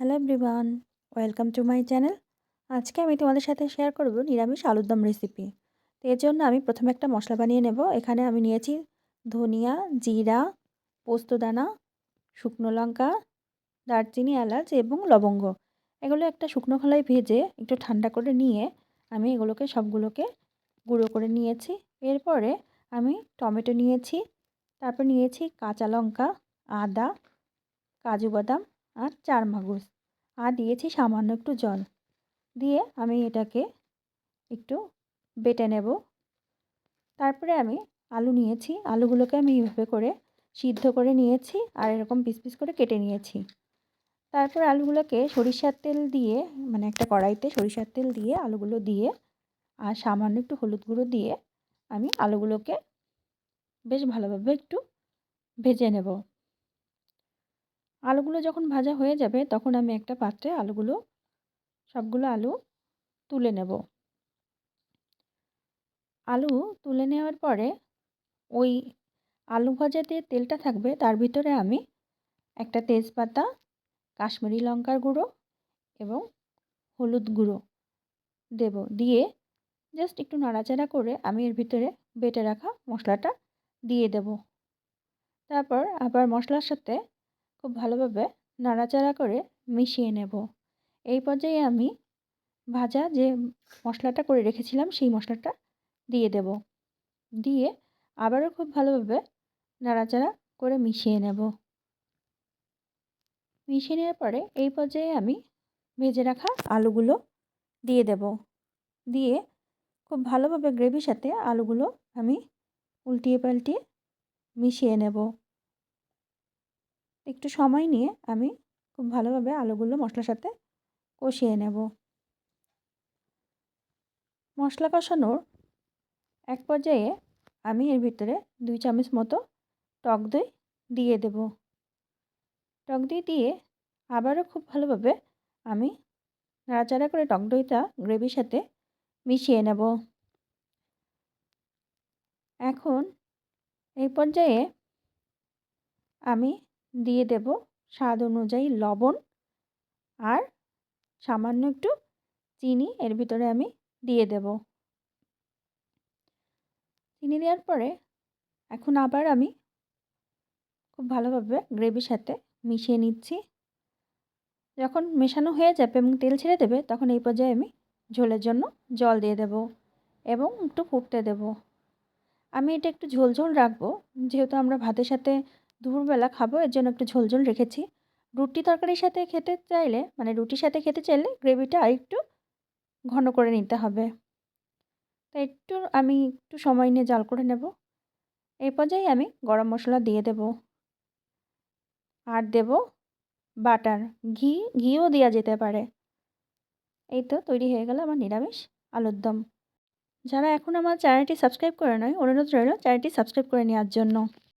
Hello everyone welcome to my channel আজকে আমি তোমাদের সাথে শেয়ার করব নিরামিষ আলুর দম রেসিপি তো এর জন্য আমি প্রথমে একটা মশলা বানিয়ে নেব। এখানে আমি নিয়েছি ধনিয়া, জিরা পোস্তদানা শুকনো লঙ্কা, দারচিনি, এলাচ এবং লবঙ্গ। এগুলো একটা শুকনো খোলায় ভেজে একটু ঠান্ডা করে নিয়ে আমি এগুলোকে সবগুলোকে গুঁড়ো করে নিয়েছি। এরপরে আমি টমেটো নিয়েছি, তারপর নিয়েছি কাঁচা লঙ্কা, আদা, কাজু বাদাম আর চার মাগজ। আর দিয়েছি সামান্য একটু জল। দিয়ে আমি এটাকে একটু বেটে নেব। তারপরে আমি আলু নিয়েছি। আলুগুলোকে আমি এইভাবে করে সিদ্ধ করে নিয়েছি আর এরকম পিস পিস করে কেটে নিয়েছি। তারপর আলুগুলোকে সরিষার তেল দিয়ে মানে একটা কড়াইতে সরিষার তেল দিয়ে আলুগুলো দিয়ে আর সামান্য একটু হলুদ গুঁড়ো দিয়ে আমি আলুগুলোকে বেশ ভালোভাবে একটু ভেজে নেব। আলুগুলো যখন ভাজা হয়ে যাবে, তখন আমি একটা পাত্রে আলুগুলো, সবগুলো আলু তুলে নেব। আলু তুলে নেওয়ার পরে ওই আলু ভাজাতে তেলটা থাকবে, তার ভিতরে আমি একটা তেজপাতা, কাশ্মীরি লঙ্কার গুঁড়ো এবং হলুদ গুঁড়ো দেব। দিয়ে জাস্ট একটু নাড়াচাড়া করে আমি এর ভিতরে বেটে রাখা মশলাটা দিয়ে দেব। তারপর আবার মশলার সাথে খুব ভালোভাবে নাড়াচাড়া করে মিশিয়ে নেব। এই পর্যায়ে আমি ভাজা যে মশলাটা করে রেখেছিলাম, সেই মশলাটা দিয়ে দেব। দিয়ে আবারও খুব ভালোভাবে নাড়াচাড়া করে মিশিয়ে নেব। মিশিয়ে নেওয়ার পরে এই পর্যায়ে আমি ভেজে রাখা আলুগুলো দিয়ে দেব। দিয়ে খুব ভালোভাবে গ্রেভির সাথে আলুগুলো আমি উল্টিয়ে পাল্টিয়ে মিশিয়ে নেব। একটু সময় নিয়ে আমি খুব ভালোভাবে আলুগুলো মশলার সাথে কষিয়ে নেব। মশলা কষানোর এক পর্যায়ে আমি এর ভিতরে দুই চামচ মতো টক দই দিয়ে দেব। টক দই দিয়ে আবারও খুব ভালোভাবে আমি নাড়াচাড়া করে টক দইটা গ্রেভির সাথে মিশিয়ে নেব। এখন এই পর্যায়ে আমি দিয়ে দেব স্বাদ অনুযায়ী লবণ আর সামান্য একটু চিনি, এর ভিতরে আমি দিয়ে দেব। চিনি দেওয়ার পরে এখন আবার আমি খুব ভালোভাবে গ্রেভির সাথে মিশিয়ে নিচ্ছি। যখন মেশানো হয়ে যাবে এবং তেল ছেড়ে দেবে, তখন এই পর্যায়ে আমি ঝোলের জন্য জল দিয়ে দেব এবং একটু ফুটতে দেব। আমি এটা একটু ঝোল ঝোল রাখব, যেহেতু আমরা ভাতের সাথে দুপুরবেলা খাব, এর জন্য একটু ঝোল ঝোল রেখেছি। রুটি তরকারির সাথে খেতে চাইলে মানে রুটির সাথে খেতে চাইলে গ্রেভিটা আরেকটু ঘন করে নিতে হবে। তো একটু আমি একটু সময় নিয়ে জাল করে নেব। এই পর্যায়ে আমি গরম মশলা দিয়ে দেব। আর দেব বাটার। ঘি, ঘিও দেওয়া যেতে পারে। এই তো তৈরি হয়ে গেল আমার নিরামিষ আলুর দম। যারা এখন আমার চ্যানেলটি সাবস্ক্রাইব করে নয়, অনুরোধ রইল চ্যানেলটি সাবস্ক্রাইব করে নেওয়ার জন্য।